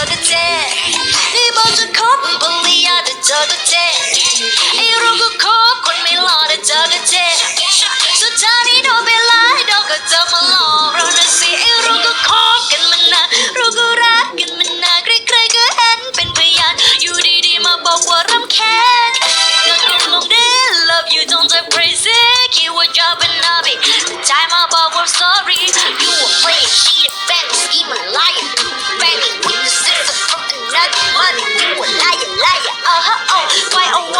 อก็เจ็บที่บอกจะคบบุลียาแต่เจอก็เจ็ไอ้ราก็คบคนไม่หล่จอก็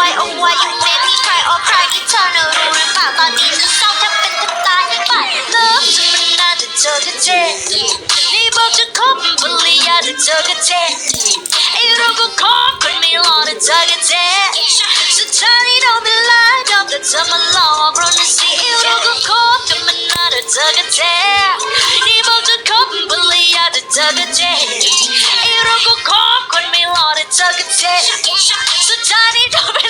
why oh why oh why you made me cry or cry ที่เธอน่ะรู้หรือเปล่าตอนนี้ฉันเศร้าแทบเป็นแทบตายไปเลิฟจะมันนานแต่เจอก็เจ็บนี่บอกจะคบภรรยาแต่เจอก็เจ็บไอ้เราก็คบคนไม่หล่อแต่เจอก็เจ็บสุดท้ายนี่โดนไปหลายดอกแต่เธอมาหลอกเรานะสิไอ้เราก็คบกันมานานแต่เจอก็เจ็บนี่บอกจะคบภรรยาแต่เจอก็เจ็บไอ้เราก็คบคนไม่หล่อแต่เจอก็เจ็บสุดท้ายนี่โดนไปห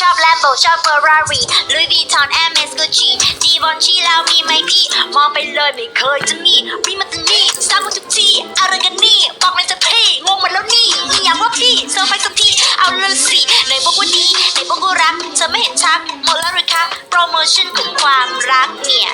ชอบแลมโบชอบเฟอร์รารี่ลุยวีทอนแอมเอสกูจีดีบอนชีแล้วมีไหมพี่ มองไปเลยไม่เคยจะมีมีมาตานี่สร้างมาทุกที่อะไรกันนี่บอกเลยจะพี่งงหมดแล้วนี่มีอย่างว่าพี่เซอร์ไพรส์สักทีเอาเลยสิไหนบอกว่าดีไหนบอกว่ารักเธอไม่เห็นชักหมดแล้วหรือคะโปรโมชั่นของความรักเนี่ย